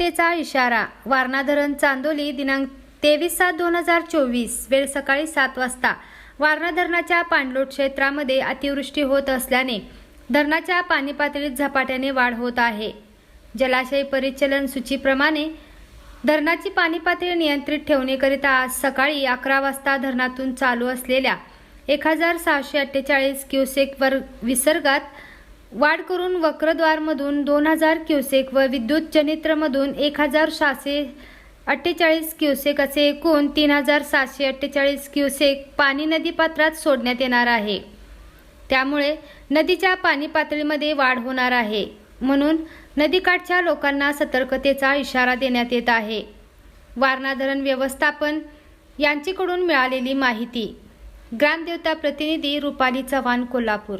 सतर्कतेचा इशारा. वारणा धरण चांदोली दिनांक तेवीस सात दोन हजार चोवीस वेळ सकाळी सात वाजता. वारणा धरणाच्या पाणलोट क्षेत्रामध्ये अतिवृष्टी होत असल्याने धरणाच्या पाणी पातळीत झपाट्याने वाढ होत आहे. जलाशय परिचलन सूचीप्रमाणे धरणाची पाणी पातळी नियंत्रित ठेवण्याकरिता आज सकाळी अकरा वाजता धरणातून चालू असलेल्या एक हजार सहाशे अठ्ठेचाळीस क्युसेकवर विसर्गात वाढ करून वक्रद्वारमधून दोन हजार क्युसेक व विद्युत जनित्रमधून एक हजार सहाशे अठ्ठेचाळीस क्युसेक असे एकूण तीन हजार सातशे अठ्ठेचाळीस क्युसेक पाणी नदीपात्रात सोडण्यात येणार आहे. त्यामुळे नदीच्या पाणी पातळीमध्ये वाढ होणार आहे. म्हणून नदीकाठच्या लोकांना सतर्कतेचा इशारा देण्यात येत आहे. वारणा धरण व्यवस्थापन यांच्याकडून मिळालेली माहिती. ग्रामदेवता प्रतिनिधी रुपाली चव्हाण कोल्हापूर.